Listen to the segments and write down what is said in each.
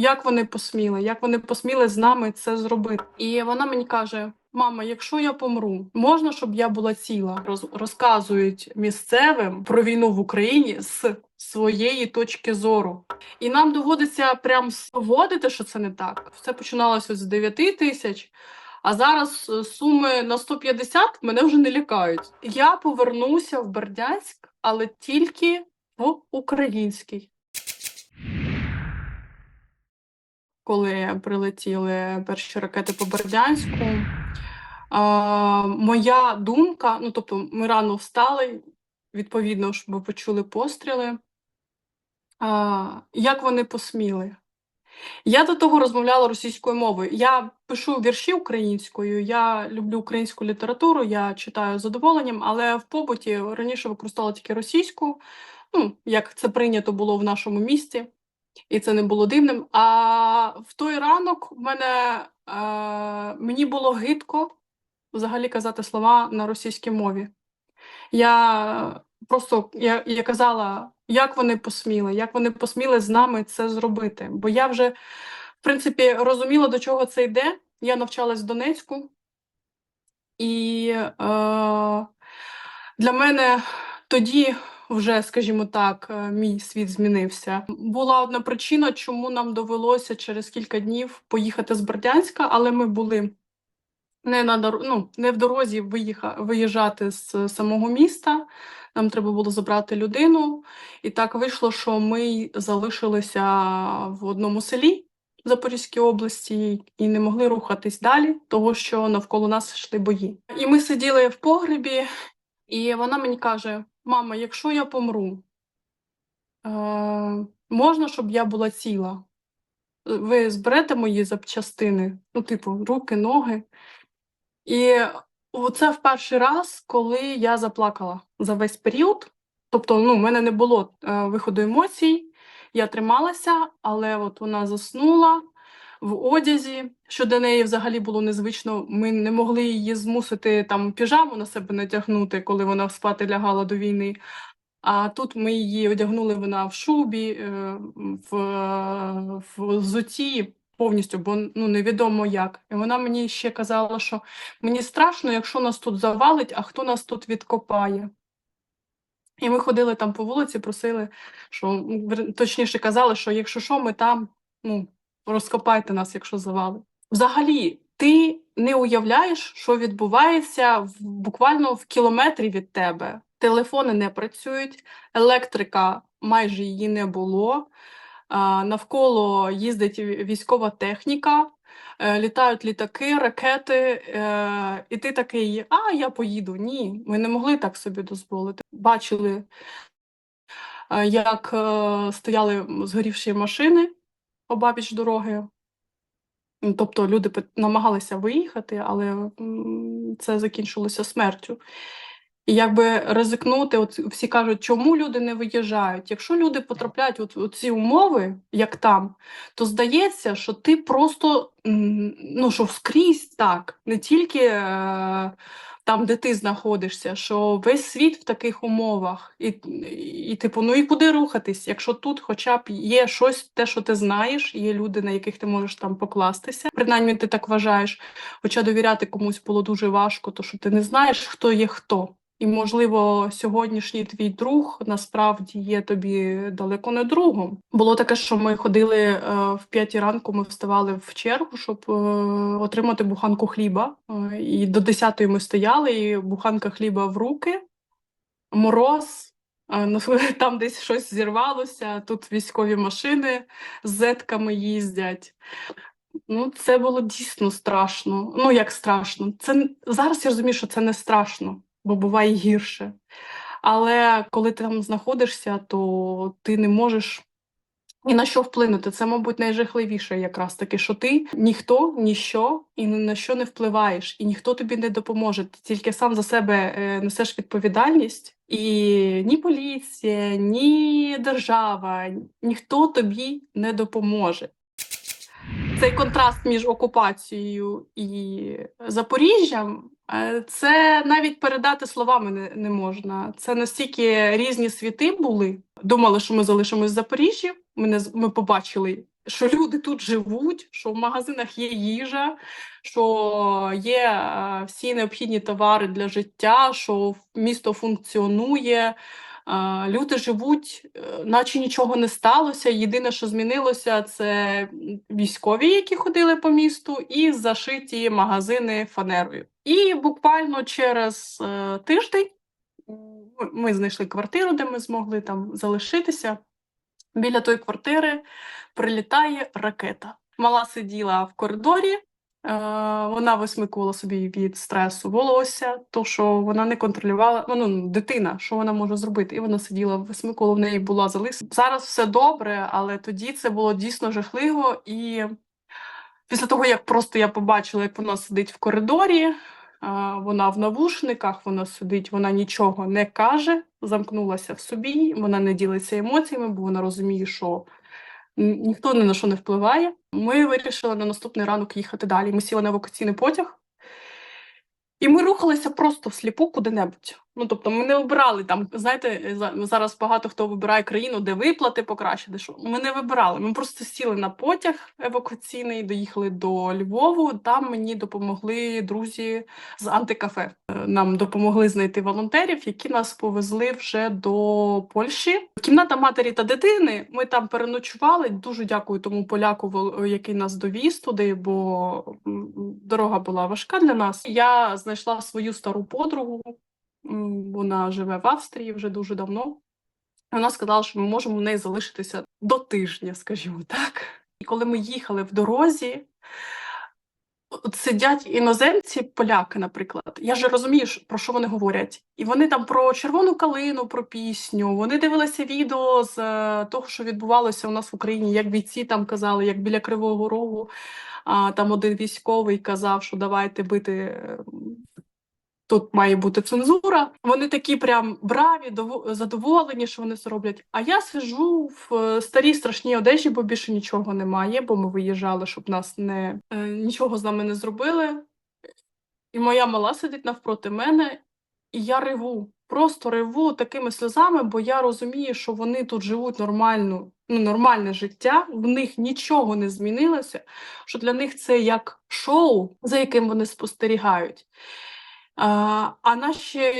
Як вони посміли? Як вони посміли з нами це зробити? І вона мені каже: Мама, якщо я помру, можна, щоб я була ціла? Роз, розказують місцевим про війну в Україні з своєї точки зору. І нам доводиться прям доводити, що це не так. Все починалося з 9 тисяч. А зараз е, суми на 150 мене вже не лякають. Я повернуся в Бердянськ, але тільки в український. Коли прилетіли перші ракети по Бердянську, а, моя думка, ну тобто, ми рано встали, відповідно, щоб почули постріли. А, як вони посміли? Я до того розмовляла російською мовою. Я пишу вірші українською, я люблю українську літературу, я читаю з задоволенням, але в побуті раніше використовувала тільки російську, ну, як це прийнято було в нашому місті, і це не було дивним. А в той ранок в мене е, мені було гидко взагалі казати слова на російській мові. Я просто я, я казала, як вони посміли, як вони посміли з нами це зробити. Бо я вже, в принципі, розуміла, до чого це йде. Я навчалась в Донецьку, і е, для мене тоді вже, скажімо так, е, мій світ змінився. Була одна причина, чому нам довелося через кілька днів поїхати з Бердянська, але ми були не на дор... ну, не в дорозі виїха... виїжджати з самого міста. Нам треба було забрати людину, і так вийшло, що ми залишилися в одному селі Запорізькій області і не могли рухатись далі, того що навколо нас йшли бої. І ми сиділи в погребі, і вона мені каже: Мама, якщо я помру, е... можна, щоб я була ціла? Ви зберете мої запчастини, ну, типу, руки, ноги. І це в перший раз, коли я заплакала за весь період. Тобто, ну, в мене не було е, виходу емоцій, я трималася, але от вона заснула в одязі, що для неї взагалі було незвично. Ми не могли її змусити там піжаму на себе натягнути, коли вона спати лягала до війни. А тут ми її одягнули вона в шубі, е, в, в взуті повністю, бо ну невідомо як. І вона мені ще казала, що мені страшно, якщо нас тут завалить, а хто нас тут відкопає. І ми ходили там по вулиці, просили, що точніше казали, що якщо що, ми там, ну, розкопайте нас, якщо завалить. Взагалі, ти не уявляєш, що відбувається в, буквально в кілометрі від тебе. Телефони не працюють, електрика майже її не було. Навколо їздить військова техніка, е, літають літаки, ракети, е, і ти такий, а я поїду. Ні, ми не могли так собі дозволити. Бачили, е, як стояли згорівші машини обабіч дороги. Ну, Тобто люди намагалися виїхати, але це закінчилося смертю. І якби ризикнути, от всі кажуть, чому люди не виїжджають? Якщо люди потрапляють от у ці умови, як там, то здається, що ти просто ну що скрізь так, не тільки е, там, де ти знаходишся, що весь світ в таких умовах, і, і типу, ну і куди рухатись, якщо тут хоча б є щось, те, що ти знаєш, є люди, на яких ти можеш там покластися. Принаймні, ти так вважаєш. Хоча довіряти комусь було дуже важко, то що ти не знаєш, хто є хто. І, можливо, сьогоднішній твій друг насправді є тобі далеко не другом. Було таке, що ми ходили е, в п'ятій ранку, ми вставали в чергу, щоб е, отримати буханку хліба. Е, і до десятої ми стояли, і буханка хліба в руки, мороз. ну, Там десь щось зірвалося, тут військові машини з зетками їздять. Ну, це було дійсно страшно. Ну, як страшно. Це зараз я розумію, що це не страшно, бо буває гірше. Але коли ти там знаходишся, то ти не можеш ні на що вплинути. Це, мабуть, найжахливіше якраз таки, що ти ніхто, ніщо і ні на що не впливаєш, і ніхто тобі не допоможе. Ти тільки сам за себе е, несеш відповідальність, і ні поліція, ні держава, ніхто тобі не допоможе цей контраст між окупацією і Запоріжжям, це навіть передати словами не, не можна. Це настільки різні світи були. Думали, що ми залишимось в Запоріжжі. Ми не ми побачили, що люди тут живуть, що в магазинах є їжа, що є е, всі необхідні товари для життя, що місто функціонує. е, Люди живуть, е, наче нічого не сталося. Єдине, що змінилося, це військові, які ходили по місту, і зашиті магазини фанерою. І буквально через е, тиждень ми- знайшли квартиру, де ми змогли там залишитися. Біля тої квартири прилітає ракета. Мала сиділа в коридорі, е, вона висмикувала собі від стресу волосся, то що вона не контролювала, ну, дитина, що вона може зробити. І вона сиділа, висмикувала, в неї була залис. Зараз все добре, але тоді це було дійсно жахливо. І після того, як просто я побачила, як вона сидить в коридорі, Вона в навушниках, вона сидить, вона нічого не каже, замкнулася в собі, вона не ділиться емоціями, бо вона розуміє, що ніхто ні на що не впливає. Ми вирішили на наступний ранок їхати далі. Ми сіли на евакуаційний потяг, і ми рухалися просто всліпу куди-небудь. Ну тобто, ми не обирали там. Знаєте, за- зараз багато хто вибирає країну, де виплати покраще, де що. Ми не вибирали. Ми просто сіли на потяг евакуаційний, доїхали до Львову. Там мені допомогли друзі з антикафе. Е, Нам допомогли знайти волонтерів, які нас повезли вже до Польщі. Кімната матері та дитини. Ми там переночували. Дуже дякую тому поляку, вол- який нас довіз туди, бо дорога була важка для нас. Я знайшла свою стару подругу. Вона живе в Австрії вже дуже давно. Вона сказала, що ми можемо в неї залишитися до тижня, скажімо так. І коли ми їхали в дорозі, от сидять іноземці, поляки, наприклад. Я ж розумію, про що вони говорять. І вони там про червону калину, про пісню. Вони дивилися відео з е, того, що відбувалося у нас в Україні, як бійці там казали, як біля Кривого Рогу. А, там один військовий казав, що давайте бити. Тут має бути цензура. Вони такі прям браві, задоволені, що вони це роблять. А я сиджу в е, старій страшній одежі, бо більше нічого немає, бо ми виїжджали, щоб нас не е, нічого з нами не зробили. І моя мала сидить навпроти мене, і я реву, просто реву такими сльозами, бо я розумію, що вони тут живуть нормальну, ну, нормальне життя, в них нічого не змінилося, що для них це як шоу, за яким вони спостерігають. А, наші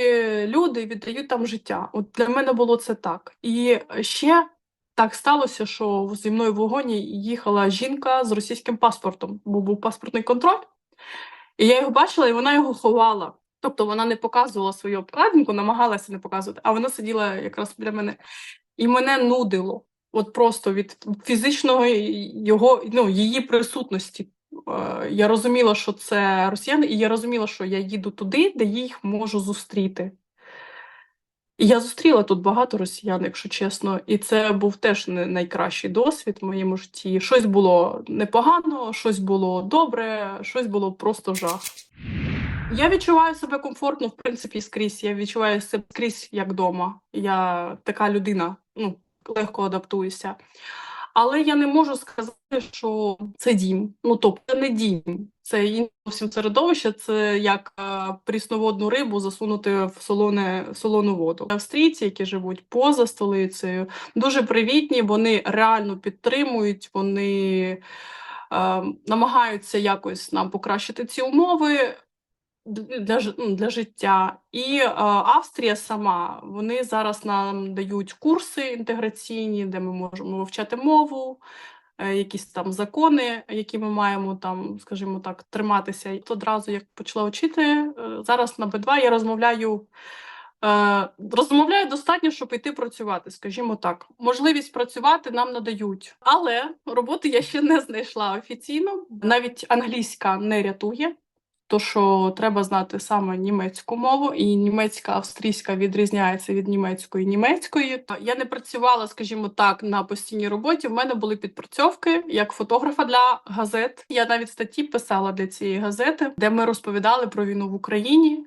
люди віддають там життя. От для мене було це так. І ще так сталося, що зі мною в вагоні їхала жінка з російським паспортом, бо був паспортний контроль. І я його бачила, і вона його ховала. Тобто вона не показувала свою обкладинку, намагалася не показувати, а вона сиділа якраз біля мене. І мене нудило. От просто від фізичного його, ну, її присутності. Е, Я розуміла, що це росіяни, і я розуміла, що я їду туди, де їх можу зустріти. І я зустріла тут багато росіян, якщо чесно, і це був теж не найкращий досвід в моєму житті. Щось було непогано, щось було добре, щось було просто жах. Я відчуваю себе комфортно, в принципі, скрізь. Я відчуваю себе скрізь як вдома. Я така людина, ну, легко адаптуюся. Але я не можу сказати, що це дім. Ну, тобто, не дім, це зовсім середовище, це як е, прісноводну рибу засунути в солоне, солону воду. Австрійці, які живуть поза столицею, дуже привітні, вони реально підтримують, вони е, намагаються якось нам покращити ці умови для, ну, для життя. І е, Австрія сама, вони зараз нам дають курси інтеграційні, де ми можемо вивчати мову, е, якісь там закони, які ми маємо там, скажімо так, триматися. І одразу як почала вчити, е, зараз на Б2 я розмовляю. Е, розмовляю достатньо, щоб йти працювати, скажімо так. Можливість працювати нам надають, але роботи я ще не знайшла офіційно. Навіть англійська не рятує. То, що треба знати саме німецьку мову, і німецька австрійська відрізняється від німецької німецької. Я не працювала, скажімо так, на постійній роботі. В мене були підпрацьовки як фотографа для газет. Я навіть статті писала для цієї газети, де ми розповідали про війну в Україні.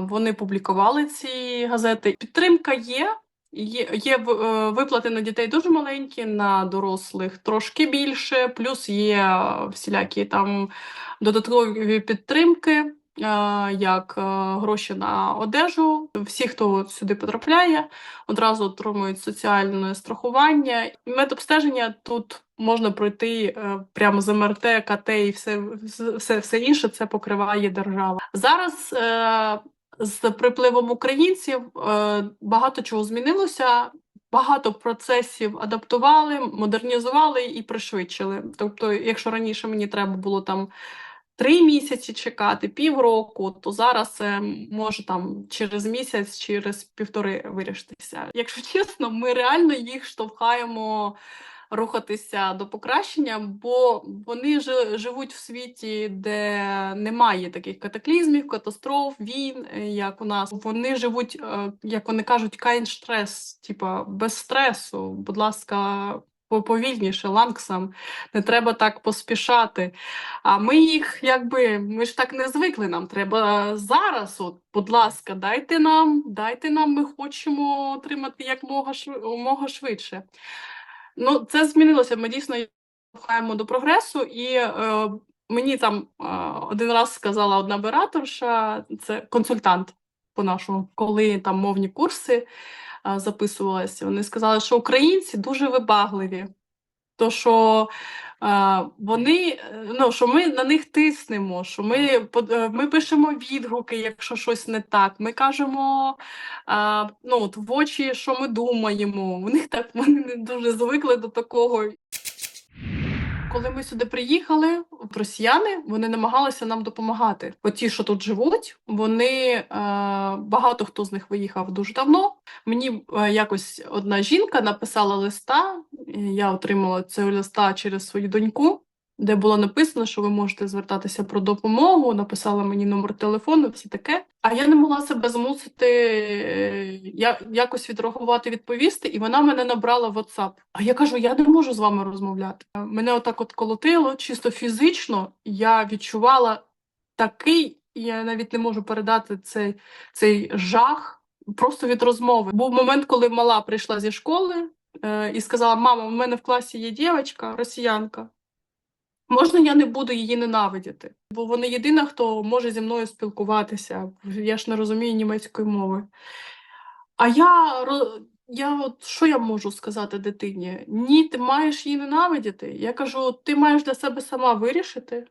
Вони публікували ці газети. Підтримка є. Є, є е, виплати на дітей дуже маленькі, на дорослих трошки більше, плюс є всілякі там додаткові підтримки. як е, гроші на одежу. Всі, хто сюди потрапляє, одразу отримують соціальне страхування. Медобстеження тут можна пройти е, прямо з МРТ, КТ і все, все, все інше це покриває держава. Зараз е, з припливом українців багато чого змінилося. Багато процесів адаптували, модернізували і пришвидшили. Тобто, якщо раніше мені треба було там три місяці чекати, півроку, то зараз може там через місяць, через півтори вирішитися. Якщо чесно, ми реально їх штовхаємо. Рухатися до покращення, бо вони ж живуть в світі, де немає таких катаклізмів, катастроф, війн, як у нас. Вони живуть, е, як вони кажуть, кайн стрес, типа без стресу. Будь ласка, повільніше, ланксам, не треба так поспішати. А ми їх, якби, ми ж так не звикли, нам треба зараз. От, Будь ласка, дайте нам, дайте нам, ми хочемо отримати як мога швидше. Ну, Це змінилося. Ми дійсно рухаємо до прогресу, і е, мені там е, один раз сказала одна бераторша, це консультант по-нашому, коли там мовні курси записувалися, вони сказали, що українці дуже вибагливі, то що вони, ну, що ми на них тиснемо, що ми е, ми пишемо відгуки, якщо щось не так. Ми кажемо ну, от в очі, що ми думаємо. У них так вони не дуже звикли до такого. Коли ми сюди приїхали, росіяни вони намагалися нам допомагати. Бо ті, що тут живуть, вони е, багато хто з них виїхав дуже давно. Мені е, якось одна жінка написала листа. Я отримала цей листа через свою доньку де було написано, що ви можете звертатися про допомогу, написала мені номер телефону, все таке. А я не могла себе змусити е, я, якось відреагувати, відповісти, і вона мене набрала в WhatsApp. А я кажу: я не можу з вами розмовляти. Мене отак от колотило, чисто фізично я відчувала такий, я навіть не можу передати цей, цей жах просто від розмови. Був момент, коли мала прийшла зі школи. Е, і сказала: Мама, у мене в класі є дівчинка, росіянка. Можна я не буду її ненавидіти, бо вона єдина, хто може зі мною спілкуватися. Я ж не розумію німецької мови. А я я от що я можу сказати дитині? Ні, ти маєш її ненавидіти. Я кажу, ти маєш для себе сама вирішити,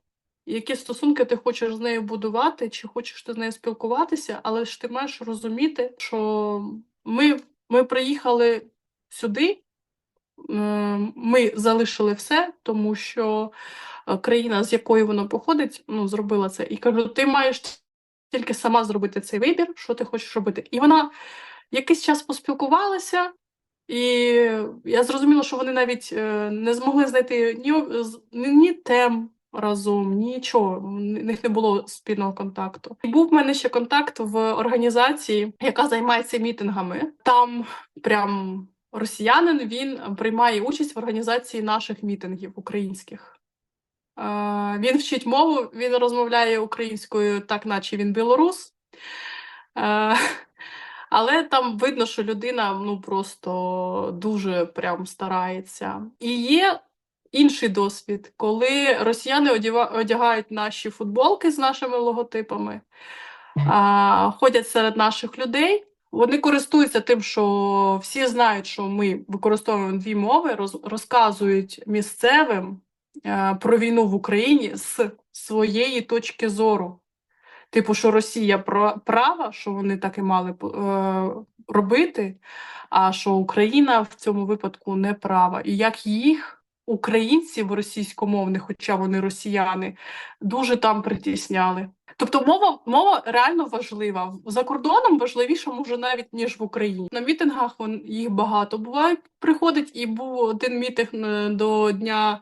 які стосунки ти хочеш з нею будувати, чи хочеш ти з нею спілкуватися, але ж ти маєш розуміти, що ми, ми приїхали сюди. Ми залишили все, тому що Е, країна, з якої воно походить, ну, зробила це. І кажу: ти маєш тільки сама зробити цей вибір, що ти хочеш робити. І вона якийсь час поспілкувалася, і я зрозуміла, що вони навіть е, не змогли знайти ні, ні тем. Разом нічого, в них не було спільного контакту. І був в мене ще контакт в організації, яка займається мітингами. Там прям росіянин він приймає участь в організації наших мітингів українських. Він вчить мову, він розмовляє українською, так наче він білорус. Але там видно, що людина ну просто дуже прям старається. І є інший досвід, коли росіяни одягають наші футболки з нашими логотипами, ходять серед наших людей. Вони користуються тим, що всі знають, що ми використовуємо дві мови, роз, розказують місцевим. Е, про війну в Україні з своєї точки зору. Типу, що Росія права, що вони так і мали е, робити, а що Україна в цьому випадку не права. І як їх, українців російськомовних, хоча вони росіяни, дуже там притісняли. Тобто мова мова реально важлива. За кордоном важливіша може, навіть ніж в Україні. На мітингах їх багато буває, приходить, і був один мітинг е, до Дня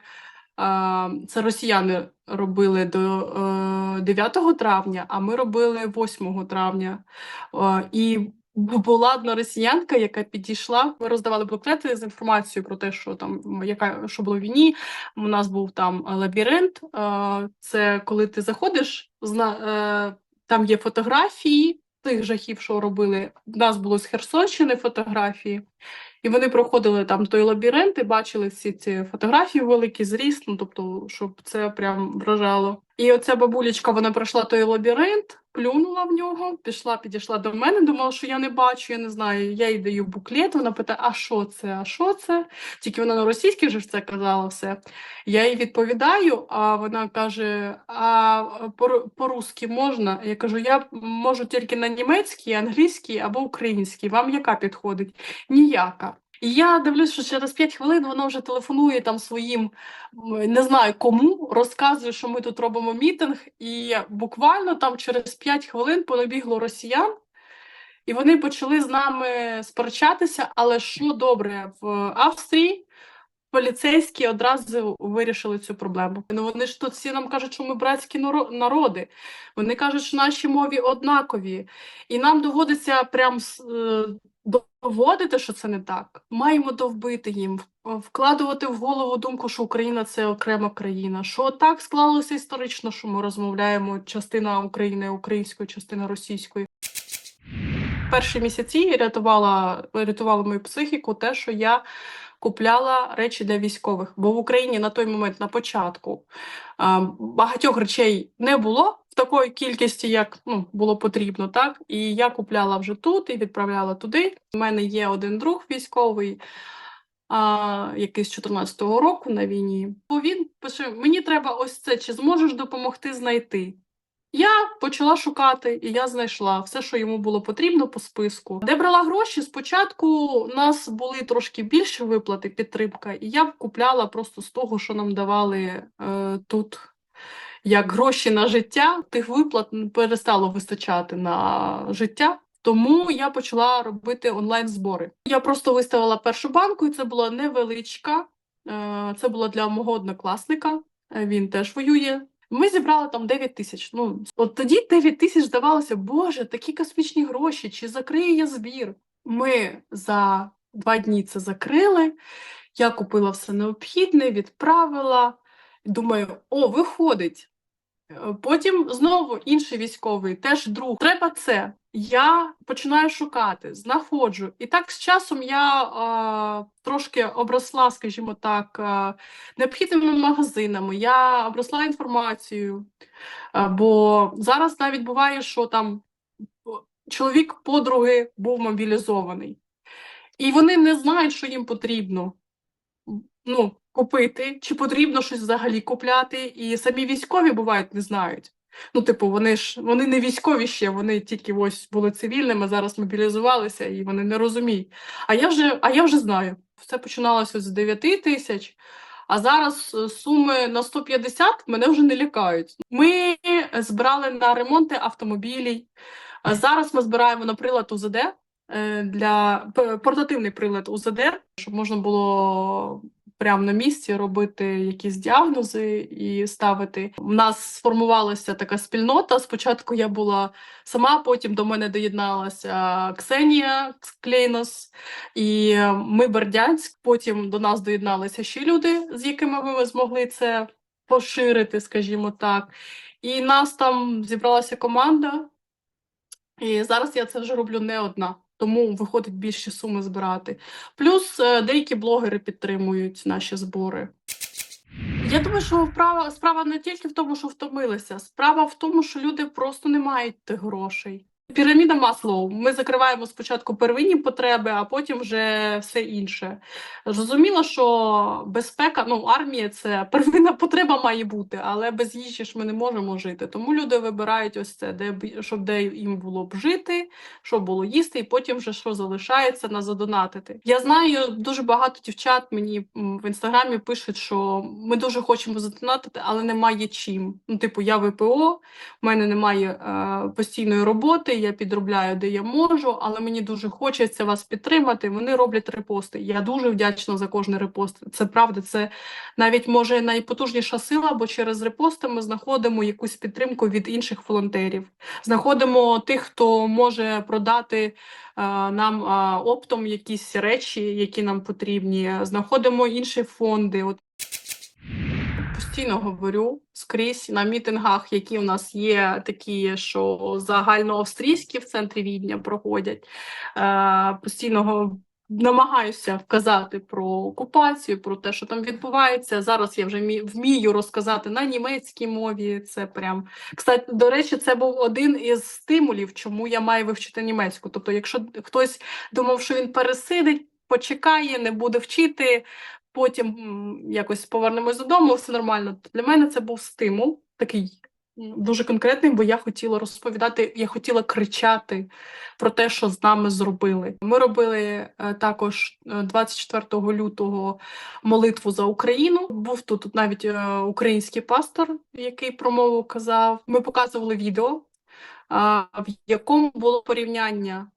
це росіяни робили до 9 е, травня, а ми робили 8 травня. І була одна росіянка, яка підійшла. Ми роздавали буклети з інформацією про те, що там яка що було в війні. У нас був там лабіринт. Це коли ти заходиш, е, там є фотографії. тих жахів, що робили. У нас було з Херсонщини фотографії, і вони проходили там той лабіринт і бачили всі ці фотографії, великий зріст, ну тобто, щоб це прям вражало. І оця бабулечка, вона пройшла той лабіринт, плюнула в нього, пішла, підійшла до мене, думала, що я не бачу, я не знаю. Я їй даю буклет, вона питає, а що це? А що це? Тільки вона на російській вже це казала все. Я їй відповідаю, а вона каже: А по- по-русски можна? Я кажу, я можу тільки на німецькій, англійській або українській. Вам яка підходить? Ніяка. І я дивлюсь, що через 5 хвилин вона вже телефонує там своїм, не знаю кому, розказує, що ми тут робимо мітинг, і буквально там через 5 хвилин понабігло росіян, і вони почали з нами сперечатися. Але що добре, в Австрії поліцейські одразу вирішили цю проблему. Ну вони ж тут всі нам кажуть, що ми братські народи. Вони кажуть, що наші мові однакові, і нам доводиться прям е, доводити, що це не так. Маємо довбити їм, вкладувати в голову думку, що Україна це окрема країна. Що так склалося історично, що ми розмовляємо частина України українською, частина російською. Перші місяці рятувала, рятувала мою психіку те, що я купляла речі для військових. Бо в Україні на той момент, на початку, багатьох речей не було такої кількості, як ну, було потрібно, так? І я купляла вже тут і відправляла туди. У мене є один друг військовий, а, який з 14-го року на війні. Бо він пише: мені треба ось це, чи зможеш допомогти знайти? Я почала шукати, і я знайшла все, що йому було потрібно по списку. Де брала гроші? Спочатку у нас були трошки більші виплати, підтримка, і я купляла просто з того, що нам давали е, тут. Як гроші на життя, тих виплат перестало вистачати на життя. Тому я почала робити онлайн-збори. Я просто виставила першу банку, і це була невеличка. е, Це було для мого однокласника. е, Він теж воює. Ми зібрали там 9 тисяч. Ну, от тоді 9 тисяч здавалося, боже, такі космічні гроші, чи закрию я збір? Ми за два дні це закрили. Я купила все необхідне, відправила. Думаю, о, виходить. Е, Потім знову інший військовий, теж друг. Треба це. Я починаю шукати, знаходжу. І так з часом я е, трошки обросла, скажімо так, е, необхідними магазинами. Я обросла інформацією. Е, бо зараз навіть буває, що там чоловік подруги був мобілізований, і вони не знають, що їм потрібно ну, купити, чи потрібно щось взагалі купляти. І самі військові бувають не знають. Ну, типу, вони ж вони не військові ще, вони тільки ось були цивільними, зараз мобілізувалися, і вони не розуміють. А я вже, а я вже знаю. Все починалося з 9 тисяч, а зараз е, суми на 150 мене вже не лякають. Ми збирали на ремонти автомобілів. Зараз ми збираємо на прилад УЗД е, для портативний прилад УЗД, щоб можна було прямо на місці робити якісь діагнози і ставити. У нас сформувалася така спільнота. Спочатку я була сама, потім до мене доєдналася Ксенія Клейнос і ми Бердянськ. Потім до нас доєдналися ще люди, з якими ми змогли це поширити, скажімо так. І нас там зібралася команда. І зараз я це вже роблю не одна, тому виходить більші суми збирати. Плюс е, деякі блогери підтримують наші збори. Я думаю, що вправа, справа не тільки в тому, що втомилися, справа в тому, що люди просто не мають тих грошей. Піраміда Маслоу. Ми закриваємо спочатку первинні потреби, а потім вже все інше. Зрозуміло, що безпека, ну армія це первинна потреба має бути, але без їжі ж ми не можемо жити. Тому люди вибирають ось це, де щоб де їм було б жити, що було їсти, і потім вже що залишається на задонатити. Я знаю дуже багато дівчат мені в інстаграмі пишуть, що ми дуже хочемо задонатити, але немає чим. Ну, типу, я ВПО, в мене немає е, постійної роботи, я підробляю, де я можу, але мені дуже хочеться вас підтримати. Вони роблять репости. Я дуже вдячна за кожний репост. Це правда, це навіть може найпотужніша сила, бо через репости ми знаходимо якусь підтримку від інших волонтерів. Знаходимо тих, хто може продати е, нам е, оптом якісь речі, які нам потрібні. Знаходимо інші фонди. От постійно говорю скрізь на мітингах, які в нас є, такі, що загальноавстрійські в центрі Відня проходять. Е, постійно намагаюся вказати про окупацію, про те, що там відбувається. Зараз я вже вмію розказати на німецькій мові. Це прям кстати, до речі, це був один із стимулів, чому я маю вивчити німецьку. Тобто, якщо хтось думав, що він пересидить, почекає, не буде вчити, потім якось повернемось додому, все нормально. Для мене це був стимул такий дуже конкретний, бо я хотіла розповідати, я хотіла кричати про те, що з нами зробили. Ми робили е, також е, 24 лютого молитву за Україну. Був тут навіть е, український пастор, який промову казав. Ми показували відео, в якому було порівняння,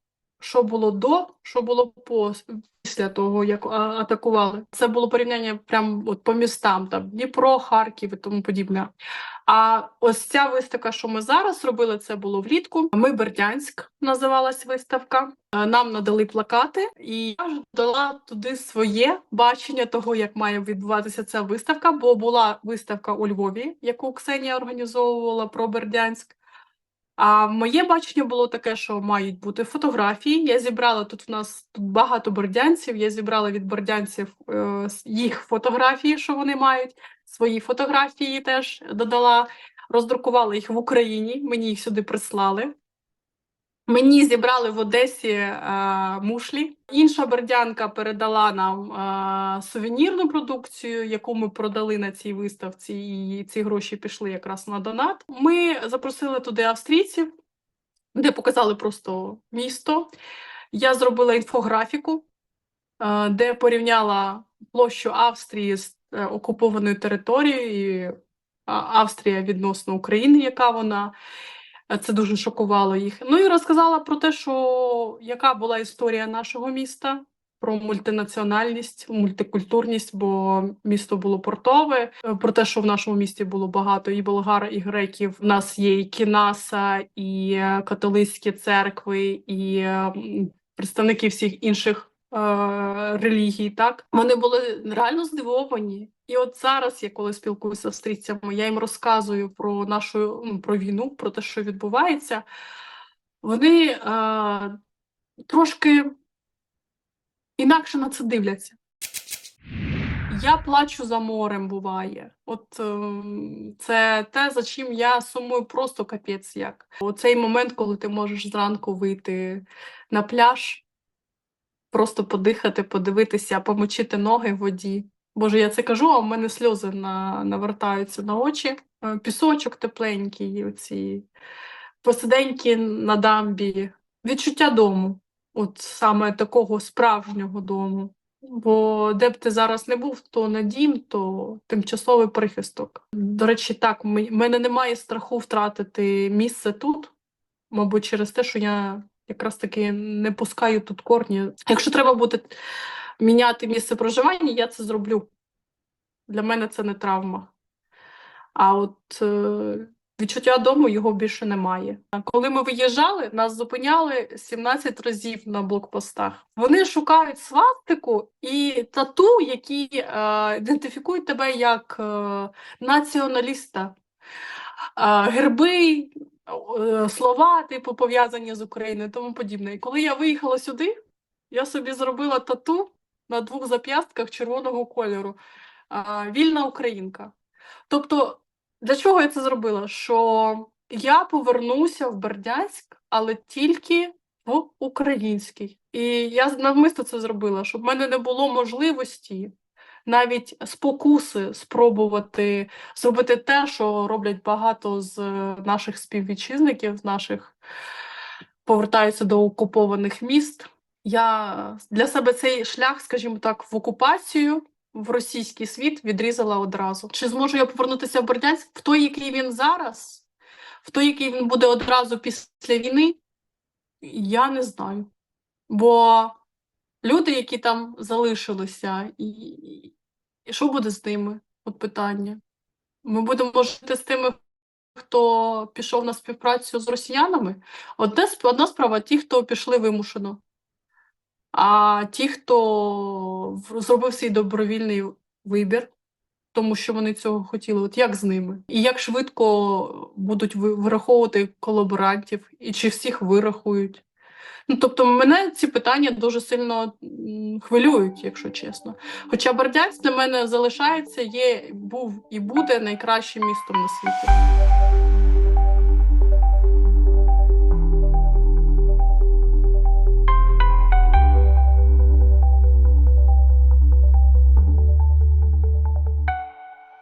що було до, що було після того, як атакували. Це було порівняння прямо от по містам, там Дніпро, Харків і тому подібне. А ось ця виставка, що ми зараз робили, це було влітку. Ми Бердянськ називалась виставка. Е, Нам надали плакати, і я дала туди своє бачення того, як має відбуватися ця виставка. Бо була виставка у Львові, яку Ксенія організовувала про Бердянськ. А моє бачення було таке, що мають бути фотографії. Я зібрала тут в нас тут багато бордянців. Я зібрала від бордянців е, їх фотографії, що вони мають. Свої фотографії теж додала, роздрукувала їх в Україні. Мені їх сюди прислали. Мені зібрали в Одесі е, мушлі. Інша бердянка передала нам е, сувенірну продукцію, яку ми продали на цій виставці, і ці гроші пішли якраз на донат. Ми запросили туди австрійців, де показали просто місто. Я зробила інфографіку, е, де порівняла площу Австрії з е, окупованою територією, Австрія відносно України, яка вона. Е, Це дуже шокувало їх. Ну і розказала про те, що яка була історія нашого міста, про мультинаціональність, мультикультурність, бо місто було портове, е, про те, що в нашому місті було багато і болгар, і греків. В нас є і кінаса, і католицькі церкви, і представники всіх інших релігій. Так вони були реально здивовані. І от зараз, я коли спілкуюся з австрійцями, я їм розказую про нашу ну, про війну, про те, що відбувається. Вони е, трошки інакше на це дивляться. Я плачу за морем, буває. От ем, це те, за чим я сумую просто капець як. Оцей момент, коли ти можеш зранку вийти на пляж, просто подихати, подивитися, помочити ноги в воді. Боже, я це кажу, а в мене сльози на, навертаються на очі. Е, Пісочок тепленький, оці посиденьки на дамбі. Відчуття дому, от саме такого справжнього дому. Бо де б ти зараз не був, то на дім, то тимчасовий прихисток. До речі, так, в мене немає страху втратити місце тут, мабуть, через те, що я якраз таки не пускаю тут корні. Якщо треба буде міняти місце проживання, я це зроблю. Для мене це не травма. А от е, відчуття дому його більше немає. Коли ми виїжджали, нас зупиняли 17 разів на блокпостах. Вони шукають свастику і тату, які е, ідентифікують тебе як е, націоналіста. Е, герби, слова, типу, пов'язані з Україною тому подібне. І коли я виїхала сюди, я собі зробила тату на двох зап'ястках червоного кольору. е, Вільна українка. Тобто, для чого я це зробила? Що я повернуся в Бердянськ, але тільки в український. І я навмисно це зробила, щоб в мене не було можливості навіть спокуси спробувати зробити те, що роблять багато з наших співвітчизників, наших повертаються до окупованих міст. Я для себе цей шлях, скажімо так, в окупацію в російський світ відрізала одразу. Чи зможу я повернутися в Бердянськ в той, який він зараз, в той, який він буде одразу після війни? Я не знаю. Бо люди, які там залишилися, і, і що буде з ними? От питання. Ми будемо жити з тими, хто пішов на співпрацю з росіянами. Одне, одна справа ті, хто пішли вимушено. А ті, хто зробив свій добровільний вибір, тому що вони цього хотіли. От як з ними? І як швидко будуть вираховувати колаборантів, і чи всіх вирахують? Ну, тобто, мене ці питання дуже сильно хвилюють, якщо чесно. Хоча Бердянськ для мене залишається, є, був і буде найкращим містом на світі.